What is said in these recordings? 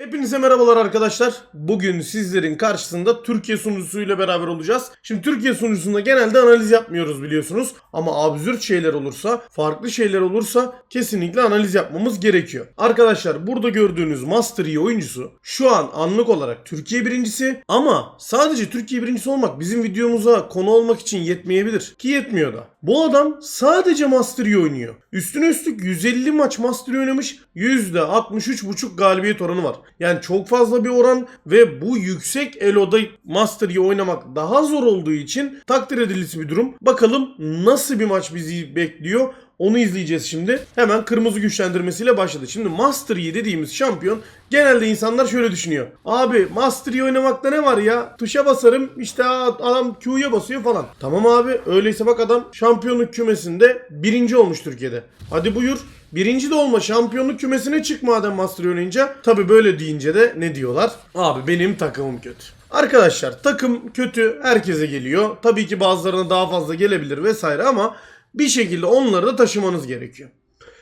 Hepinize merhabalar arkadaşlar. Bugün sizlerin karşısında Türkiye sunucusuyla beraber olacağız. Şimdi Türkiye sunucusunda genelde analiz yapmıyoruz biliyorsunuz. Ama absürt şeyler olursa, farklı şeyler olursa kesinlikle analiz yapmamız gerekiyor. Arkadaşlar burada gördüğünüz Master Yi oyuncusu şu an anlık olarak Türkiye birincisi ama sadece Türkiye birincisi olmak bizim videomuza konu olmak için yetmeyebilir. Ki yetmiyor da. Bu adam sadece Master Yi oynuyor. Üstüne üstlük 150 maç Master Yi oynamış. %63.5 galibiyet oranı var. Yani çok fazla bir oran ve bu yüksek Elo'da Master Yi oynamak daha zor olduğu için takdir edilisi bir durum. Bakalım nasıl bir maç bizi bekliyor. Onu izleyeceğiz şimdi. Hemen kırmızı güçlendirmesiyle başladı. Şimdi Master Yi dediğimiz şampiyon genelde insanlar şöyle düşünüyor. Abi Master Yi oynamakta ne var ya? Tuşa basarım işte adam Q'ya basıyor falan. Tamam abi öyleyse bak adam şampiyonluk kümesinde birinci olmuş Türkiye'de. Hadi buyur. Birinci de olma şampiyonluk kümesine çık madem Master oynayınca. Tabi böyle deyince de ne diyorlar? Abi benim takımım kötü. Arkadaşlar takım kötü herkese geliyor. Tabii ki bazılarına daha fazla gelebilir vesaire ama bir şekilde onları da taşımanız gerekiyor.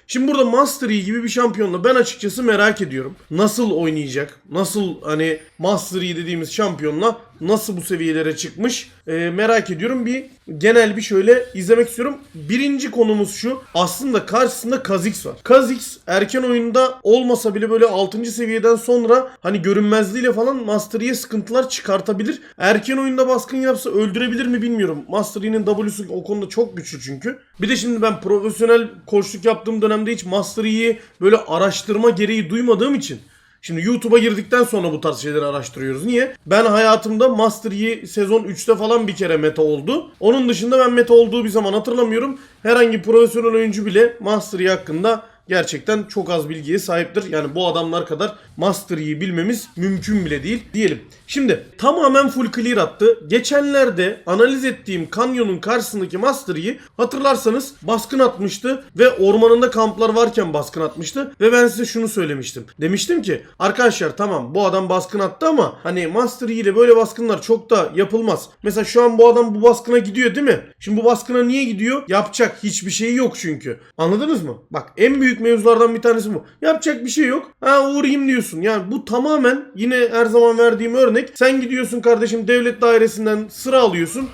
Şimdi burada Master Yi gibi bir şampiyonla ben açıkçası merak ediyorum. Nasıl oynayacak? Nasıl hani Master Yi dediğimiz şampiyonla nasıl bu seviyelere çıkmış? Ee, merak ediyorum. Bir genel bir şöyle izlemek istiyorum. Birinci konumuz şu. Aslında karşısında Kha'Zix var. Kha'Zix erken oyunda olmasa bile böyle 6. seviyeden sonra hani görünmezliğiyle falan Master sıkıntılar çıkartabilir. Erken oyunda baskın yapsa öldürebilir mi bilmiyorum. Master Yi'nin W'su o konuda çok güçlü çünkü. Bir de şimdi ben profesyonel koçluk yaptığım dönemde hiç Master Yi'yi böyle araştırma gereği duymadığım için Şimdi YouTube'a girdikten sonra bu tarz şeyleri araştırıyoruz. Niye? Ben hayatımda Master Yi sezon 3'te falan bir kere meta oldu. Onun dışında ben meta olduğu bir zaman hatırlamıyorum. Herhangi profesyonel oyuncu bile Master Yi hakkında gerçekten çok az bilgiye sahiptir. Yani bu adamlar kadar Master Yi'yi bilmemiz mümkün bile değil diyelim. Şimdi tamamen full clear attı. Geçenlerde analiz ettiğim kanyonun karşısındaki Master Yi hatırlarsanız baskın atmıştı ve ormanında kamplar varken baskın atmıştı ve ben size şunu söylemiştim. Demiştim ki arkadaşlar tamam bu adam baskın attı ama hani Master ile böyle baskınlar çok da yapılmaz. Mesela şu an bu adam bu baskına gidiyor değil mi? Şimdi bu baskına niye gidiyor? Yapacak hiçbir şey yok çünkü. Anladınız mı? Bak en büyük mevzulardan bir tanesi bu. Yapacak bir şey yok. Ha uğrayayım diyorsun. Yani bu tamamen yine her zaman verdiğim örnek. Sen gidiyorsun kardeşim devlet dairesinden sıra alıyorsun.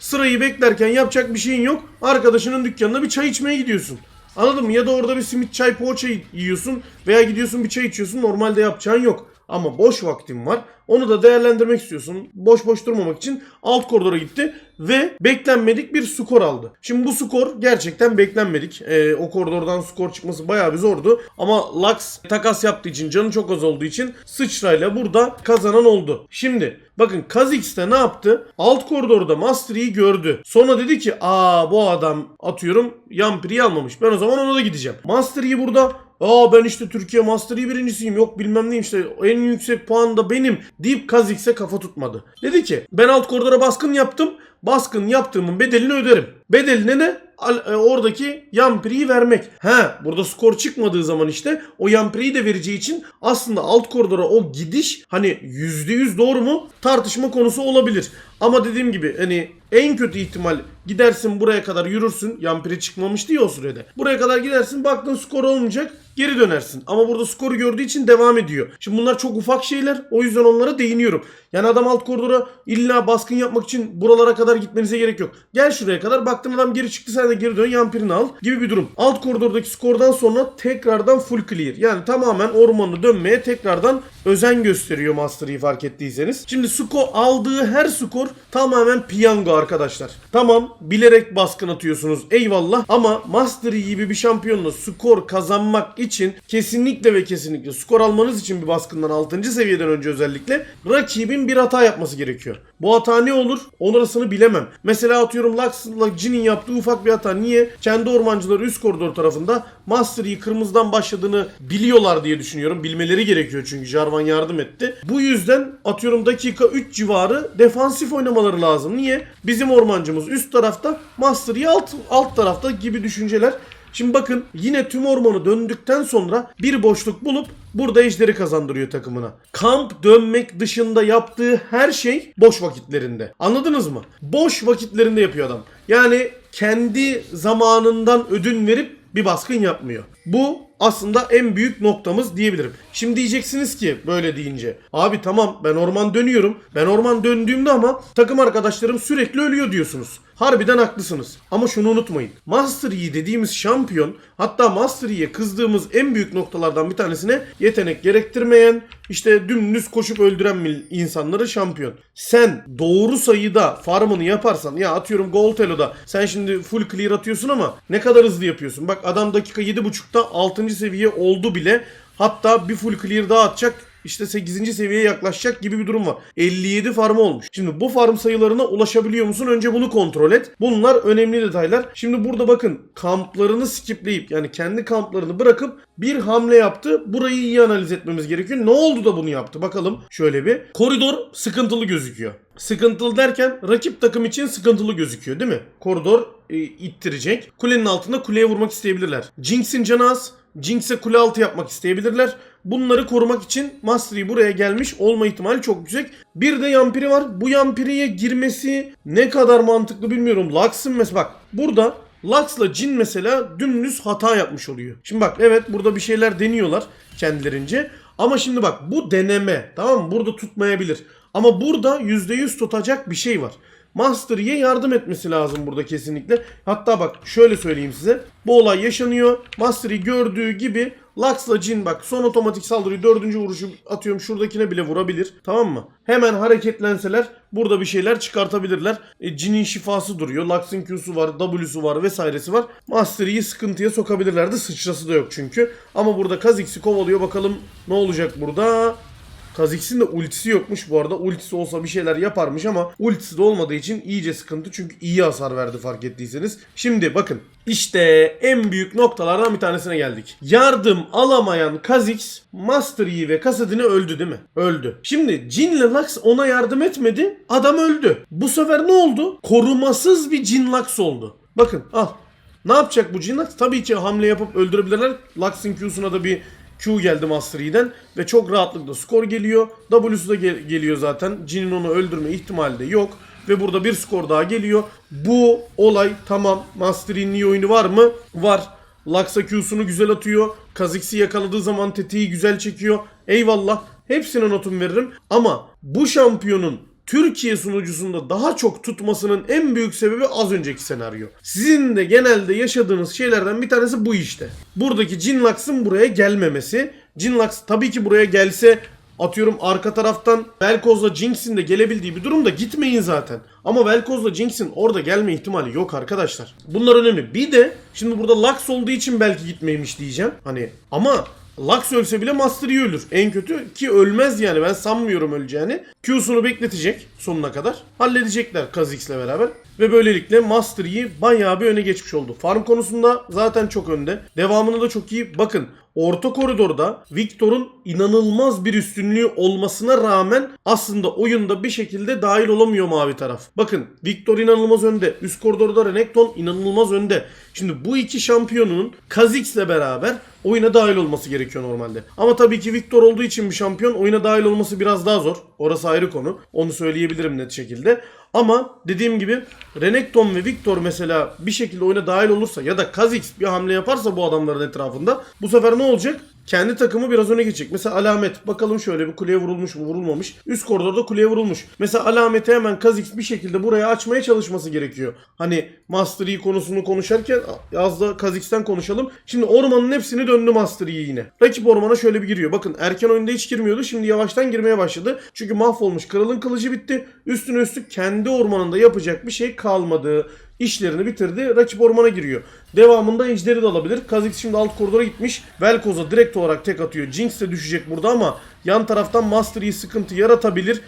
Sırayı beklerken yapacak bir şeyin yok. Arkadaşının dükkanına bir çay içmeye gidiyorsun. Anladın mı? Ya da orada bir simit çay poğaça yiyorsun veya gidiyorsun bir çay içiyorsun. Normalde yapacağın yok. Ama boş vaktin var. Onu da değerlendirmek istiyorsun. Boş boş durmamak için alt koridora gitti ve beklenmedik bir skor aldı. Şimdi bu skor gerçekten beklenmedik. Ee, o koridordan skor çıkması bayağı bir zordu. Ama Lux takas yaptığı için canı çok az olduğu için sıçrayla burada kazanan oldu. Şimdi bakın Kha'Zix de ne yaptı? Alt koridorda Master Yi'yi gördü. Sonra dedi ki aa bu adam atıyorum Yampiri'yi almamış. Ben o zaman ona da gideceğim. Master Yi burada Aa ben işte Türkiye Master Yi birincisiyim. Yok bilmem neyim işte en yüksek puan da benim deyip Kha'Zix'e kafa tutmadı. Dedi ki ben alt koridora baskın yaptım. Baskın yaptığımın bedelini öderim. Bedeline ne? E, oradaki Yampiri'yi vermek. He burada skor çıkmadığı zaman işte o Yampiri'yi de vereceği için aslında alt koridora o gidiş hani %100 doğru mu tartışma konusu olabilir. Ama dediğim gibi hani en kötü ihtimal gidersin buraya kadar yürürsün. Yampiri çıkmamıştı ya o sürede. Buraya kadar gidersin baktın skor olmayacak geri dönersin. Ama burada skoru gördüğü için devam ediyor. Şimdi bunlar çok ufak şeyler. O yüzden onlara değiniyorum. Yani adam alt koridora illa baskın yapmak için buralara kadar gitmenize gerek yok. Gel şuraya kadar baktın adam geri çıktı sen de geri dön yampirini al gibi bir durum. Alt koridordaki skordan sonra tekrardan full clear. Yani tamamen ormanı dönmeye tekrardan özen gösteriyor Master Yi fark ettiyseniz. Şimdi skor aldığı her skor tamamen piyango arkadaşlar. Tamam bilerek baskın atıyorsunuz eyvallah ama Master gibi bir şampiyonla skor kazanmak için kesinlikle ve kesinlikle skor almanız için bir baskından 6. seviyeden önce özellikle rakibin bir hata yapması gerekiyor. Bu hata ne olur? Orasını bilemem. Mesela atıyorum Lux'la Jin'in yaptığı ufak bir hata. Niye? Kendi ormancıları üst koridor tarafında Master Yi kırmızıdan başladığını biliyorlar diye düşünüyorum. Bilmeleri gerekiyor çünkü Jarvan yardım etti. Bu yüzden atıyorum dakika 3 civarı defansif oynamaları lazım. Niye? Bizim ormancımız üst tarafta, Master alt, alt tarafta gibi düşünceler. Şimdi bakın yine tüm ormanı döndükten sonra bir boşluk bulup burada ejderi kazandırıyor takımına. Kamp dönmek dışında yaptığı her şey boş vakitlerinde. Anladınız mı? Boş vakitlerinde yapıyor adam. Yani kendi zamanından ödün verip bir baskın yapmıyor. Bu aslında en büyük noktamız diyebilirim. Şimdi diyeceksiniz ki böyle deyince abi tamam ben orman dönüyorum. Ben orman döndüğümde ama takım arkadaşlarım sürekli ölüyor diyorsunuz. Harbiden haklısınız. Ama şunu unutmayın. Master Yi dediğimiz şampiyon hatta Master Yi'ye kızdığımız en büyük noktalardan bir tanesine yetenek gerektirmeyen işte dümdüz koşup öldüren insanları şampiyon. Sen doğru sayıda farmını yaparsan ya atıyorum Gold Elo'da sen şimdi full clear atıyorsun ama ne kadar hızlı yapıyorsun. Bak adam dakika 7.5'ta 6. seviye oldu bile. Hatta bir full clear daha atacak işte 8. seviyeye yaklaşacak gibi bir durum var. 57 farm olmuş. Şimdi bu farm sayılarına ulaşabiliyor musun? Önce bunu kontrol et. Bunlar önemli detaylar. Şimdi burada bakın kamplarını skipleyip yani kendi kamplarını bırakıp bir hamle yaptı. Burayı iyi analiz etmemiz gerekiyor. Ne oldu da bunu yaptı? Bakalım şöyle bir. Koridor sıkıntılı gözüküyor. Sıkıntılı derken rakip takım için sıkıntılı gözüküyor değil mi? Koridor e, ittirecek. Kulenin altında kuleye vurmak isteyebilirler. Jinx'in canı az. Jinx'e kule altı yapmak isteyebilirler. Bunları korumak için Mastery buraya gelmiş olma ihtimali çok yüksek. Bir de Yampiri var. Bu Yampiri'ye girmesi ne kadar mantıklı bilmiyorum. Lux'ın mesela bak burada Lux'la Jin mesela dümdüz hata yapmış oluyor. Şimdi bak evet burada bir şeyler deniyorlar kendilerince. Ama şimdi bak bu deneme tamam mı? Burada tutmayabilir. Ama burada %100 tutacak bir şey var. Master yardım etmesi lazım burada kesinlikle. Hatta bak şöyle söyleyeyim size. Bu olay yaşanıyor. Master Yi gördüğü gibi Lux'la Jin bak son otomatik saldırıyı dördüncü vuruşu atıyorum şuradakine bile vurabilir. Tamam mı? Hemen hareketlenseler burada bir şeyler çıkartabilirler. E, Jin'in şifası duruyor. Lux'ın Q'su var, W'su var vesairesi var. Master Yi'yi sıkıntıya sokabilirlerdi. Sıçrası da yok çünkü. Ama burada Kha'Zix'i kovalıyor. Bakalım ne olacak burada? Kha'Zix'in de ultisi yokmuş bu arada. Ultisi olsa bir şeyler yaparmış ama ultisi de olmadığı için iyice sıkıntı. Çünkü iyi hasar verdi fark ettiyseniz. Şimdi bakın işte en büyük noktalardan bir tanesine geldik. Yardım alamayan Kha'Zix, Master Yi ve Kassadin'i öldü değil mi? Öldü. Şimdi Jin'le Lux ona yardım etmedi. Adam öldü. Bu sefer ne oldu? Korumasız bir Jin Lux oldu. Bakın al. Ne yapacak bu Jin Lux? Tabii ki hamle yapıp öldürebilirler. Lux'ın Q'suna da bir Q geldi Master Yi'den ve çok rahatlıkla skor geliyor. W'su da gel- geliyor zaten. Jin'in onu öldürme ihtimali de yok. Ve burada bir skor daha geliyor. Bu olay tamam. Master Yi'nin iyi oyunu var mı? Var. Lux'a Q'sunu güzel atıyor. Kha'Zix'i yakaladığı zaman tetiği güzel çekiyor. Eyvallah. Hepsine notum veririm. Ama bu şampiyonun Türkiye sunucusunda daha çok tutmasının en büyük sebebi az önceki senaryo. Sizin de genelde yaşadığınız şeylerden bir tanesi bu işte. Buradaki Jinlax'ın buraya gelmemesi. Jinlax tabii ki buraya gelse atıyorum arka taraftan Velkoz'la Jinx'in de gelebildiği bir durumda gitmeyin zaten. Ama Velkoz'la Jinx'in orada gelme ihtimali yok arkadaşlar. Bunlar önemli. Bir de şimdi burada Lux olduğu için belki gitmeymiş diyeceğim. Hani ama Lux ölse bile Master Yi ölür. En kötü ki ölmez yani ben sanmıyorum öleceğini. Q'sunu bekletecek sonuna kadar. Halledecekler Kha'Zix'le beraber. Ve böylelikle Master Yi bayağı bir öne geçmiş oldu. Farm konusunda zaten çok önde. Devamını da çok iyi. Bakın orta koridorda Victor'un inanılmaz bir üstünlüğü olmasına rağmen aslında oyunda bir şekilde dahil olamıyor mavi taraf. Bakın Victor inanılmaz önde. Üst koridorda Renekton inanılmaz önde. Şimdi bu iki şampiyonun Kha'Zix'le beraber oyuna dahil olması gerekiyor normalde. Ama tabii ki Victor olduğu için bir şampiyon oyuna dahil olması biraz daha zor. Orası ayrı konu. Onu söyleyebilirim net şekilde. Ama dediğim gibi Renekton ve Victor mesela bir şekilde oyuna dahil olursa ya da Kha'Zix bir hamle yaparsa bu adamların etrafında bu sefer ne olacak? Kendi takımı biraz öne geçecek. Mesela alamet. Bakalım şöyle bir kuleye vurulmuş mu vurulmamış. Üst koridorda kuleye vurulmuş. Mesela alameti hemen Kha'Zix bir şekilde buraya açmaya çalışması gerekiyor. Hani Master Yi konusunu konuşarken az da Kha'Zix'ten konuşalım. Şimdi ormanın hepsini döndü Master Yi yine. Rakip ormana şöyle bir giriyor. Bakın erken oyunda hiç girmiyordu. Şimdi yavaştan girmeye başladı. Çünkü mahvolmuş. Kralın kılıcı bitti. Üstüne üstlük kendi ormanında yapacak bir şey kalmadı işlerini bitirdi. Rakip ormana giriyor. Devamında ejderi de alabilir. Kha'Zix şimdi alt koridora gitmiş. Velkoz'a direkt olarak tek atıyor. Jinx de düşecek burada ama yan taraftan Master Yi sıkıntı yaratabilir.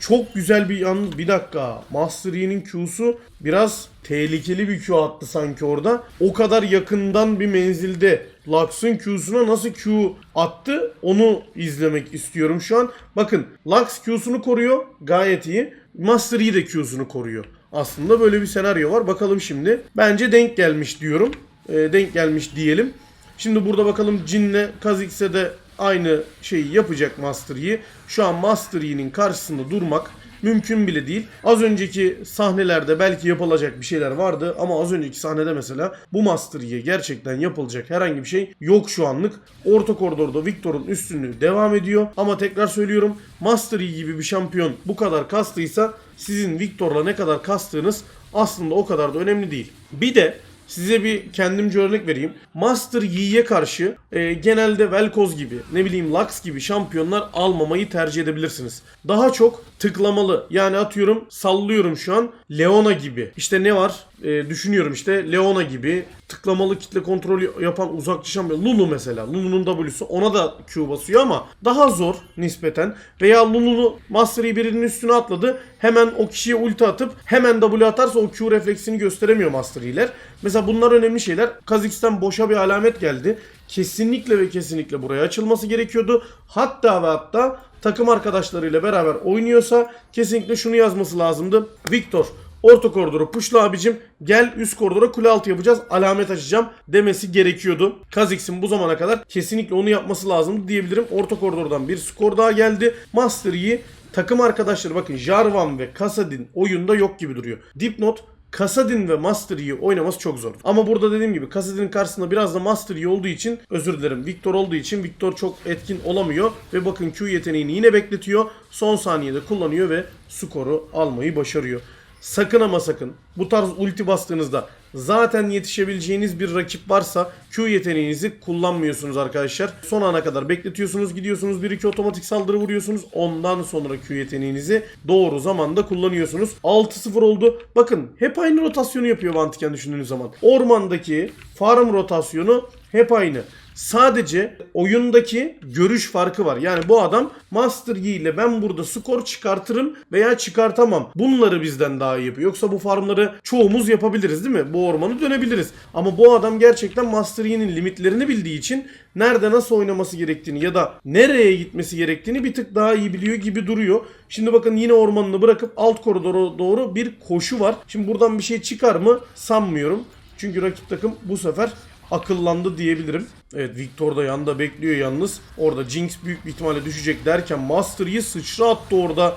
Çok güzel bir yalnız bir dakika. Master Yi'nin Q'su biraz tehlikeli bir Q attı sanki orada. O kadar yakından bir menzilde Lux'ın Q'suna nasıl Q attı onu izlemek istiyorum şu an. Bakın Lux Q'sunu koruyor gayet iyi. Master Yi de Q'sunu koruyor. Aslında böyle bir senaryo var. Bakalım şimdi. Bence denk gelmiş diyorum. E, denk gelmiş diyelim. Şimdi burada bakalım Jin'le Kha'Zix'e de aynı şeyi yapacak Master Yi. Şu an Master Yi'nin karşısında durmak mümkün bile değil. Az önceki sahnelerde belki yapılacak bir şeyler vardı ama az önceki sahnede mesela bu Master Yi'ye gerçekten yapılacak herhangi bir şey yok şu anlık. Orta koridorda Victor'un üstünlüğü devam ediyor ama tekrar söylüyorum Master gibi bir şampiyon bu kadar kastıysa sizin Victor'la ne kadar kastığınız aslında o kadar da önemli değil. Bir de Size bir kendimce örnek vereyim. Master Yi'ye karşı e, genelde Velkoz gibi, ne bileyim Lux gibi şampiyonlar almamayı tercih edebilirsiniz. Daha çok tıklamalı. Yani atıyorum sallıyorum şu an Leona gibi. İşte ne var? E, düşünüyorum işte Leona gibi tıklamalı kitle kontrolü yapan uzakçı şampiyon. Lulu mesela. Lulu'nun W'su ona da Q basıyor ama daha zor nispeten. Veya Lulu'nu Master Yi birinin üstüne atladı. Hemen o kişiye ulti atıp hemen W atarsa o Q refleksini gösteremiyor Master Yi'ler. Mesela bunlar önemli şeyler. Kha'Zix'ten boşa bir alamet geldi. Kesinlikle ve kesinlikle buraya açılması gerekiyordu. Hatta ve hatta takım arkadaşlarıyla beraber oynuyorsa kesinlikle şunu yazması lazımdı. Victor orta koridoru puşla abicim gel üst koridora kule altı yapacağız alamet açacağım demesi gerekiyordu. Kha'Zix'in bu zamana kadar kesinlikle onu yapması lazımdı diyebilirim. Orta koridordan bir skor daha geldi. Master Yi takım arkadaşları bakın Jarvan ve Kassadin oyunda yok gibi duruyor. Dipnot Kassadin ve Master Yi oynaması çok zor. Ama burada dediğim gibi Kassadin'in karşısında biraz da Master Yi olduğu için özür dilerim Victor olduğu için Victor çok etkin olamıyor. Ve bakın Q yeteneğini yine bekletiyor. Son saniyede kullanıyor ve skoru almayı başarıyor. Sakın ama sakın bu tarz ulti bastığınızda zaten yetişebileceğiniz bir rakip varsa Q yeteneğinizi kullanmıyorsunuz arkadaşlar. Son ana kadar bekletiyorsunuz gidiyorsunuz 1-2 otomatik saldırı vuruyorsunuz. Ondan sonra Q yeteneğinizi doğru zamanda kullanıyorsunuz. 6-0 oldu. Bakın hep aynı rotasyonu yapıyor mantıken düşündüğünüz zaman. Ormandaki farm rotasyonu hep aynı. Sadece oyundaki görüş farkı var. Yani bu adam Master Yi ile ben burada skor çıkartırım veya çıkartamam. Bunları bizden daha iyi yapıyor. Yoksa bu farmları çoğumuz yapabiliriz değil mi? Bu ormanı dönebiliriz. Ama bu adam gerçekten Master Yi'nin limitlerini bildiği için nerede nasıl oynaması gerektiğini ya da nereye gitmesi gerektiğini bir tık daha iyi biliyor gibi duruyor. Şimdi bakın yine ormanını bırakıp alt koridora doğru bir koşu var. Şimdi buradan bir şey çıkar mı sanmıyorum. Çünkü rakip takım bu sefer akıllandı diyebilirim. Evet Victor da yanında bekliyor yalnız. Orada Jinx büyük bir ihtimalle düşecek derken Master Yi sıçra attı orada.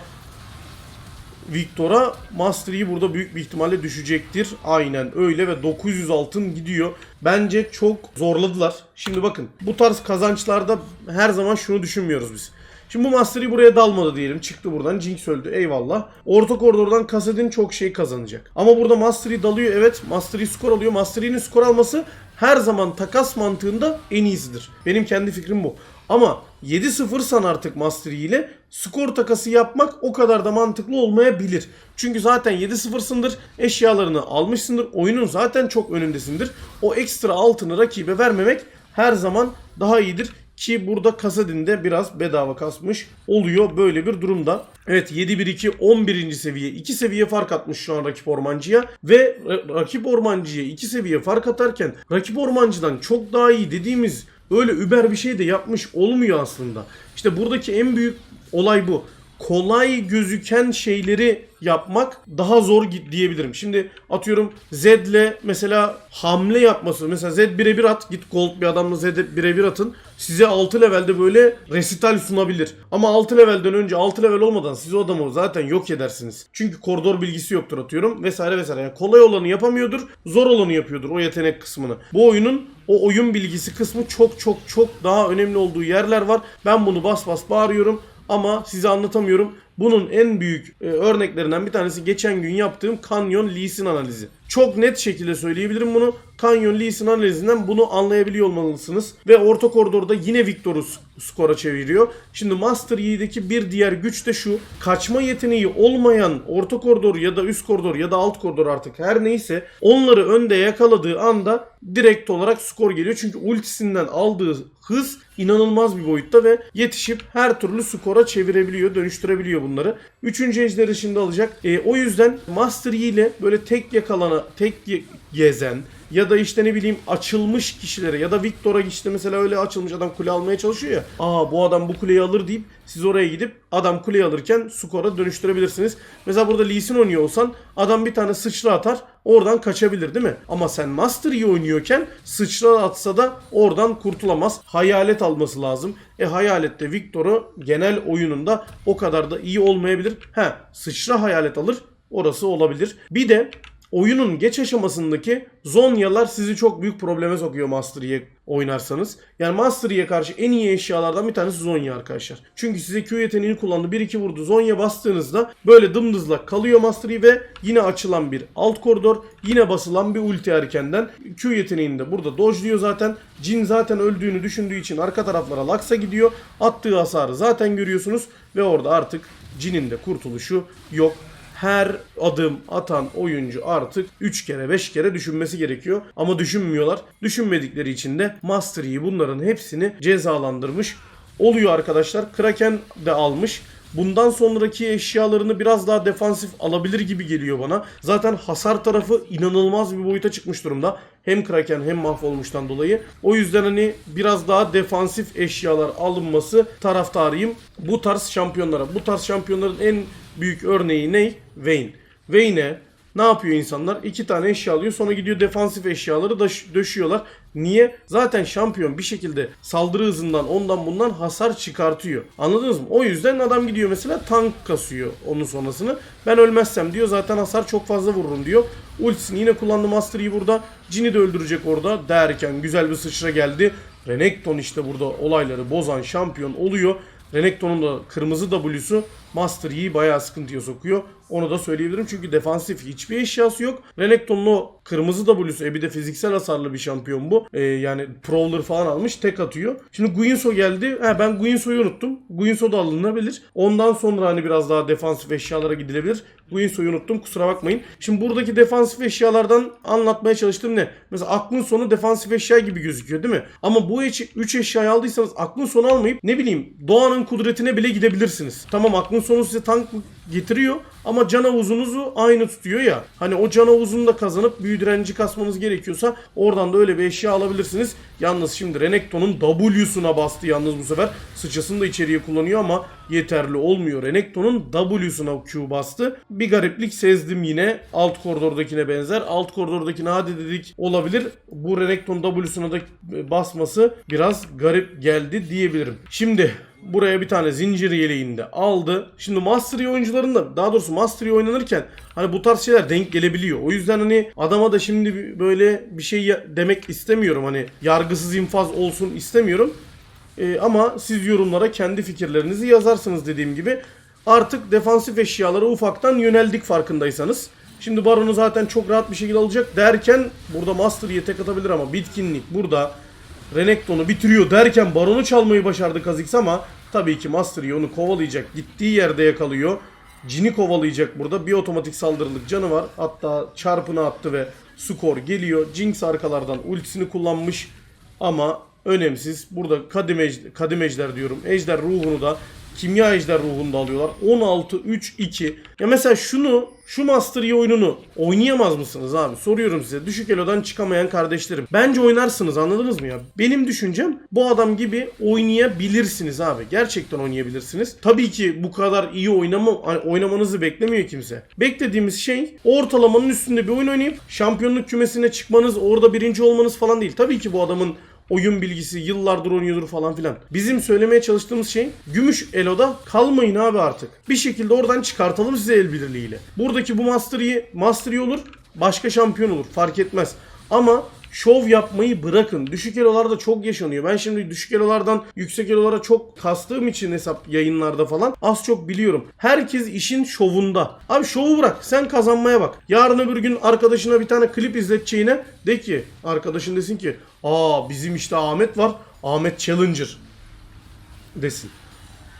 Victor'a Master Yi burada büyük bir ihtimalle düşecektir. Aynen öyle ve 900 altın gidiyor. Bence çok zorladılar. Şimdi bakın bu tarz kazançlarda her zaman şunu düşünmüyoruz biz. Şimdi bu Master Yi buraya dalmadı diyelim. Çıktı buradan. Jinx öldü. Eyvallah. Orta koridordan Kassadin çok şey kazanacak. Ama burada Master Yi dalıyor. Evet. Master Yi skor alıyor. Master Yi'nin skor alması her zaman takas mantığında en iyisidir. Benim kendi fikrim bu. Ama 7-0 san artık Master Yi ile skor takası yapmak o kadar da mantıklı olmayabilir. Çünkü zaten 7-0'sındır. Eşyalarını almışsındır. Oyunun zaten çok önündesindir. O ekstra altını rakibe vermemek her zaman daha iyidir. Ki burada Kasadin'de biraz bedava kasmış oluyor böyle bir durumda. Evet 7-1-2 11. seviye 2 seviye fark atmış şu an rakip ormancıya. Ve rakip ormancıya 2 seviye fark atarken rakip ormancıdan çok daha iyi dediğimiz öyle über bir şey de yapmış olmuyor aslında. İşte buradaki en büyük olay bu kolay gözüken şeyleri yapmak daha zor diyebilirim. Şimdi atıyorum Zed'le mesela hamle yapması. Mesela Zed birebir at. Git gold bir adamla Zed'e birebir atın. Size 6 levelde böyle resital sunabilir. Ama 6 levelden önce 6 level olmadan siz o adamı zaten yok edersiniz. Çünkü koridor bilgisi yoktur atıyorum vesaire vesaire. Yani kolay olanı yapamıyordur. Zor olanı yapıyordur o yetenek kısmını. Bu oyunun o oyun bilgisi kısmı çok çok çok daha önemli olduğu yerler var. Ben bunu bas bas bağırıyorum ama size anlatamıyorum. Bunun en büyük e, örneklerinden bir tanesi geçen gün yaptığım Canyon Lee Sin analizi. Çok net şekilde söyleyebilirim bunu. Canyon Lee Sin analizinden bunu anlayabiliyor olmalısınız. Ve orta koridorda yine Victor'u skora çeviriyor. Şimdi Master Yi'deki bir diğer güç de şu. Kaçma yeteneği olmayan orta koridor ya da üst koridor ya da alt koridor artık her neyse onları önde yakaladığı anda direkt olarak skor geliyor. Çünkü ultisinden aldığı hız inanılmaz bir boyutta ve yetişip her türlü skora çevirebiliyor, dönüştürebiliyor bunları. Üçüncü ejderi şimdi alacak. E, o yüzden Master Yi ile böyle tek yakalana, tek ye- gezen ya da işte ne bileyim açılmış kişilere ya da Victor'a işte mesela öyle açılmış adam kule almaya çalışıyor ya. Aa bu adam bu kuleyi alır deyip siz oraya gidip adam kuleyi alırken skora dönüştürebilirsiniz. Mesela burada Lee Sin oynuyor olsan Adam bir tane sıçra atar oradan kaçabilir değil mi? Ama sen Master Yi oynuyorken sıçra atsa da oradan kurtulamaz. Hayalet alması lazım. E hayalette Victor'u genel oyununda o kadar da iyi olmayabilir. He sıçra hayalet alır orası olabilir. Bir de oyunun geç aşamasındaki zonyalar sizi çok büyük probleme sokuyor Master Yi'ye oynarsanız. Yani Master Yi'ye karşı en iyi eşyalardan bir tanesi Zonya arkadaşlar. Çünkü size Q yeteneğini kullandı 1-2 vurdu. Zonya bastığınızda böyle dımdızlak kalıyor Master Yi ve yine açılan bir alt koridor. Yine basılan bir ulti erkenden. Q yeteneğini de burada dojluyor zaten. Jin zaten öldüğünü düşündüğü için arka taraflara Lux'a gidiyor. Attığı hasarı zaten görüyorsunuz. Ve orada artık Jin'in de kurtuluşu yok her adım atan oyuncu artık 3 kere 5 kere düşünmesi gerekiyor. Ama düşünmüyorlar. Düşünmedikleri için de Master bunların hepsini cezalandırmış oluyor arkadaşlar. Kraken de almış. Bundan sonraki eşyalarını biraz daha defansif alabilir gibi geliyor bana. Zaten hasar tarafı inanılmaz bir boyuta çıkmış durumda. Hem Kraken hem mahvolmuştan dolayı. O yüzden hani biraz daha defansif eşyalar alınması taraftarıyım. Bu tarz şampiyonlara. Bu tarz şampiyonların en büyük örneği ne? Vayne. Vayne'e ne yapıyor insanlar? İki tane eşya alıyor sonra gidiyor defansif eşyaları döşüyorlar. Niye? Zaten şampiyon bir şekilde saldırı hızından ondan bundan hasar çıkartıyor. Anladınız mı? O yüzden adam gidiyor mesela tank kasıyor onun sonrasını. Ben ölmezsem diyor zaten hasar çok fazla vururum diyor. Ultisini yine kullandı Master burada. Jin'i de öldürecek orada derken güzel bir sıçra geldi. Renekton işte burada olayları bozan şampiyon oluyor. Renekton'un da kırmızı W'su Master Yi'yi bayağı sıkıntıya sokuyor. Onu da söyleyebilirim çünkü defansif hiçbir eşyası yok. Renekton'un o kırmızı W'su e bir de fiziksel hasarlı bir şampiyon bu. E, yani Prowler falan almış tek atıyor. Şimdi Guinsoo geldi. He, ben Guinsoo'yu unuttum. Guinsoo da alınabilir. Ondan sonra hani biraz daha defansif eşyalara gidilebilir. Guinsoo'yu unuttum kusura bakmayın. Şimdi buradaki defansif eşyalardan anlatmaya çalıştığım ne? Mesela aklın sonu defansif eşya gibi gözüküyor değil mi? Ama bu 3 eşyayı aldıysanız aklın sonu almayıp ne bileyim doğanın kudretine bile gidebilirsiniz. Tamam aklın sonu size tank getiriyor ama can havuzunuzu aynı tutuyor ya. Hani o can havuzunu da kazanıp büyü direnci kasmanız gerekiyorsa oradan da öyle bir eşya alabilirsiniz. Yalnız şimdi Renekton'un W'suna bastı yalnız bu sefer. Sıçrasını da içeriye kullanıyor ama yeterli olmuyor. Renekton'un W'suna Q bastı. Bir gariplik sezdim yine. Alt koridordakine benzer. Alt koridordakine hadi dedik olabilir. Bu Renekton W'suna da basması biraz garip geldi diyebilirim. Şimdi buraya bir tane zincir yeleğini de aldı. Şimdi Master Yi oyuncularında daha doğrusu Master Yi oynanırken hani bu tarz şeyler denk gelebiliyor. O yüzden hani adama da şimdi böyle bir şey demek istemiyorum. Hani yargısız infaz olsun istemiyorum. Ee, ama siz yorumlara kendi fikirlerinizi yazarsınız dediğim gibi. Artık defansif eşyalara ufaktan yöneldik farkındaysanız. Şimdi Baron'u zaten çok rahat bir şekilde alacak derken burada Master Yi'ye tek atabilir ama bitkinlik burada Renekton'u bitiriyor derken Baron'u çalmayı başardı Kha'Zix ama tabii ki Master Yi onu kovalayacak. Gittiği yerde yakalıyor. Jin'i kovalayacak burada. Bir otomatik saldırılık canı var. Hatta çarpını attı ve skor geliyor. Jinx arkalardan ultisini kullanmış ama önemsiz. Burada kadim, ejder, kadim ejder diyorum. Ejder ruhunu da kimya ejder ruhunu da alıyorlar. 16-3-2. Ya mesela şunu, şu Master Yi oyununu oynayamaz mısınız abi? Soruyorum size. Düşük elodan çıkamayan kardeşlerim. Bence oynarsınız anladınız mı ya? Benim düşüncem bu adam gibi oynayabilirsiniz abi. Gerçekten oynayabilirsiniz. Tabii ki bu kadar iyi oynama, oynamanızı beklemiyor kimse. Beklediğimiz şey ortalamanın üstünde bir oyun oynayıp şampiyonluk kümesine çıkmanız, orada birinci olmanız falan değil. Tabii ki bu adamın oyun bilgisi yıllardır oynuyordur falan filan. Bizim söylemeye çalıştığımız şey gümüş eloda kalmayın abi artık. Bir şekilde oradan çıkartalım size el birliğiyle. Buradaki bu Master Yi, olur başka şampiyon olur fark etmez. Ama şov yapmayı bırakın. Düşük elolarda çok yaşanıyor. Ben şimdi düşük elolardan yüksek elolara çok kastığım için hesap yayınlarda falan az çok biliyorum. Herkes işin şovunda. Abi şovu bırak. Sen kazanmaya bak. Yarın öbür gün arkadaşına bir tane klip izleteceğine de ki arkadaşın desin ki aa bizim işte Ahmet var. Ahmet Challenger desin.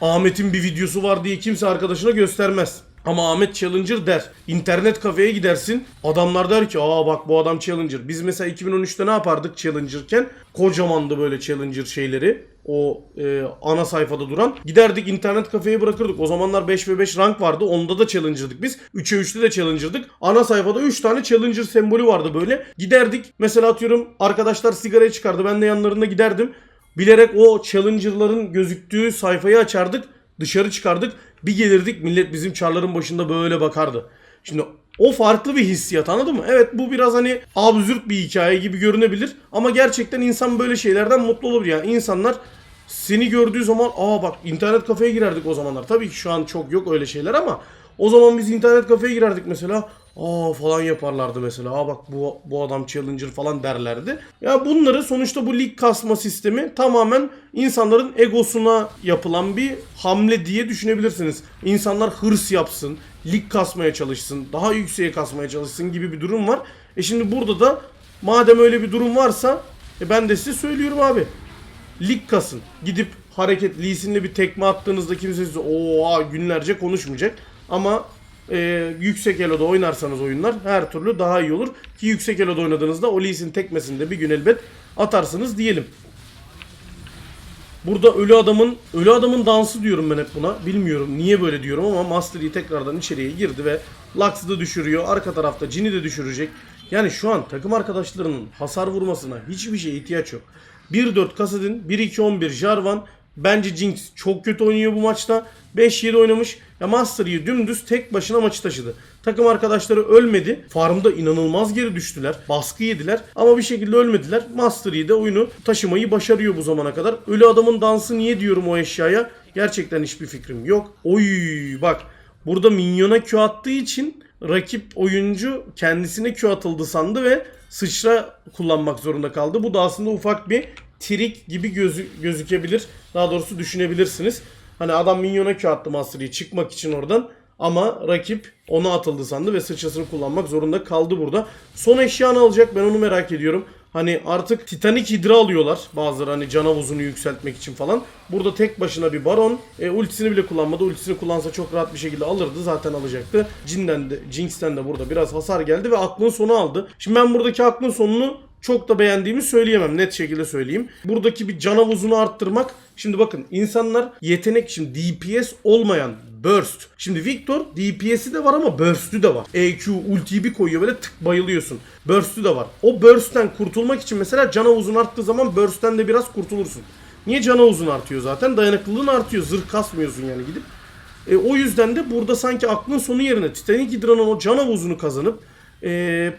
Ahmet'in bir videosu var diye kimse arkadaşına göstermez. Ama Ahmet Challenger der. İnternet kafeye gidersin. Adamlar der ki aa bak bu adam Challenger. Biz mesela 2013'te ne yapardık Challenger'ken? Kocamandı böyle Challenger şeyleri. O e, ana sayfada duran. Giderdik internet kafeye bırakırdık. O zamanlar 5 ve 5 rank vardı. Onda da Challenger'dık biz. 3'e 3'te de Challenger'dık. Ana sayfada 3 tane Challenger sembolü vardı böyle. Giderdik. Mesela atıyorum arkadaşlar sigarayı çıkardı. Ben de yanlarında giderdim. Bilerek o challenger'ların gözüktüğü sayfayı açardık. Dışarı çıkardık. Bir gelirdik millet bizim çarların başında böyle bakardı. Şimdi O farklı bir hissiyat anladın mı? Evet bu biraz hani absürt bir hikaye gibi görünebilir ama gerçekten insan böyle şeylerden mutlu olabilir. Yani insanlar seni gördüğü zaman aa bak internet kafeye girerdik o zamanlar. Tabii ki şu an çok yok öyle şeyler ama o zaman biz internet kafeye girerdik mesela. Aa falan yaparlardı mesela. Aa bak bu, bu adam challenger falan derlerdi. Ya bunları sonuçta bu lig kasma sistemi tamamen insanların egosuna yapılan bir hamle diye düşünebilirsiniz. İnsanlar hırs yapsın, lig kasmaya çalışsın, daha yükseğe kasmaya çalışsın gibi bir durum var. E şimdi burada da madem öyle bir durum varsa e ben de size söylüyorum abi lig kasın. Gidip hareket Lee'sinle bir tekme attığınızda kimse size oha günlerce konuşmayacak. Ama e, yüksek eloda oynarsanız oyunlar her türlü daha iyi olur. Ki yüksek eloda oynadığınızda o Lee'sin tekmesini de bir gün elbet atarsınız diyelim. Burada ölü adamın ölü adamın dansı diyorum ben hep buna. Bilmiyorum niye böyle diyorum ama Master tekrardan içeriye girdi ve Lux'ı da düşürüyor. Arka tarafta Jin'i de düşürecek. Yani şu an takım arkadaşlarının hasar vurmasına hiçbir şeye ihtiyaç yok. 1-4 Kassadin, 1-2-11 Jarvan. Bence Jinx çok kötü oynuyor bu maçta. 5-7 oynamış. Ya Master Yi dümdüz tek başına maçı taşıdı. Takım arkadaşları ölmedi. Farmda inanılmaz geri düştüler. Baskı yediler. Ama bir şekilde ölmediler. Master Yi de oyunu taşımayı başarıyor bu zamana kadar. Ölü adamın dansı niye diyorum o eşyaya? Gerçekten hiçbir fikrim yok. Oy bak. Burada minyona Q attığı için rakip oyuncu kendisine Q atıldı sandı ve sıçra kullanmak zorunda kaldı. Bu da aslında ufak bir trik gibi gözü, gözükebilir. Daha doğrusu düşünebilirsiniz. Hani adam minyona Q attı çıkmak için oradan. Ama rakip ona atıldı sandı ve sıçrasını kullanmak zorunda kaldı burada. Son eşyanı alacak ben onu merak ediyorum. Hani artık Titanic Hydra alıyorlar bazıları hani can havuzunu yükseltmek için falan. Burada tek başına bir baron. E, ultisini bile kullanmadı. Ultisini kullansa çok rahat bir şekilde alırdı. Zaten alacaktı. Jin'den de, Jinx'ten de burada biraz hasar geldi ve aklın sonu aldı. Şimdi ben buradaki aklın sonunu çok da beğendiğimi söyleyemem. Net şekilde söyleyeyim. Buradaki bir can havuzunu arttırmak. Şimdi bakın insanlar yetenek şimdi DPS olmayan Burst. Şimdi Victor DPS'i de var ama Burst'ü de var. EQ ultiyi bir koyuyor böyle tık bayılıyorsun. Burst'ü de var. O Burst'ten kurtulmak için mesela can havuzun arttığı zaman Burst'ten de biraz kurtulursun. Niye can havuzun artıyor zaten? Dayanıklılığın artıyor. Zırh kasmıyorsun yani gidip. E, o yüzden de burada sanki aklın sonu yerine Titanic Hydra'nın o can havuzunu kazanıp e,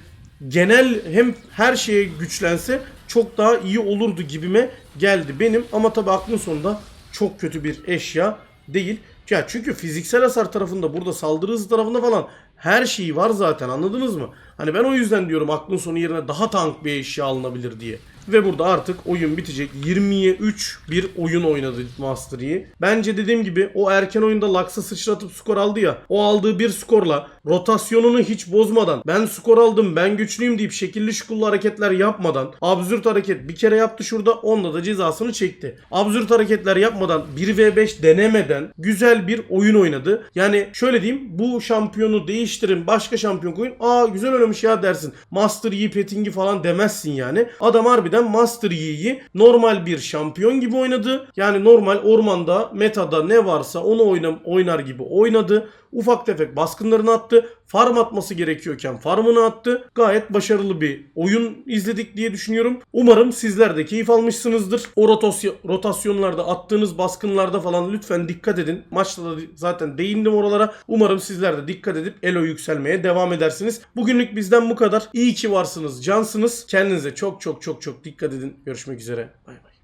genel hem her şeye güçlense çok daha iyi olurdu gibime geldi benim. Ama tabii aklın sonunda çok kötü bir eşya değil. Ya çünkü fiziksel hasar tarafında burada saldırı hızı tarafında falan her şeyi var zaten anladınız mı? Hani ben o yüzden diyorum aklın sonu yerine daha tank bir eşya alınabilir diye. Ve burada artık oyun bitecek. 20'ye 3 bir oyun oynadı Master Yi. Bence dediğim gibi o erken oyunda Lux'a sıçratıp skor aldı ya. O aldığı bir skorla rotasyonunu hiç bozmadan ben skor aldım ben güçlüyüm deyip şekilli şukullu hareketler yapmadan absürt hareket bir kere yaptı şurada onda da cezasını çekti. Absürt hareketler yapmadan 1v5 denemeden güzel bir oyun oynadı. Yani şöyle diyeyim bu şampiyonu değiştirin başka şampiyon koyun. Aa güzel oynamış ya dersin. Master Yi pettingi falan demezsin yani. Adam harbiden Master Yi'yi normal bir şampiyon gibi oynadı. Yani normal ormanda metada ne varsa onu oynar gibi oynadı. Ufak tefek baskınlarını attı. Farm atması gerekiyorken farmını attı. Gayet başarılı bir oyun izledik diye düşünüyorum. Umarım sizler de keyif almışsınızdır. O rotasyon, rotasyonlarda attığınız baskınlarda falan lütfen dikkat edin. Maçta da zaten değindim oralara. Umarım sizler de dikkat edip elo yükselmeye devam edersiniz. Bugünlük bizden bu kadar. İyi ki varsınız, cansınız. Kendinize çok çok çok çok dikkat edin. Görüşmek üzere. Bay bay.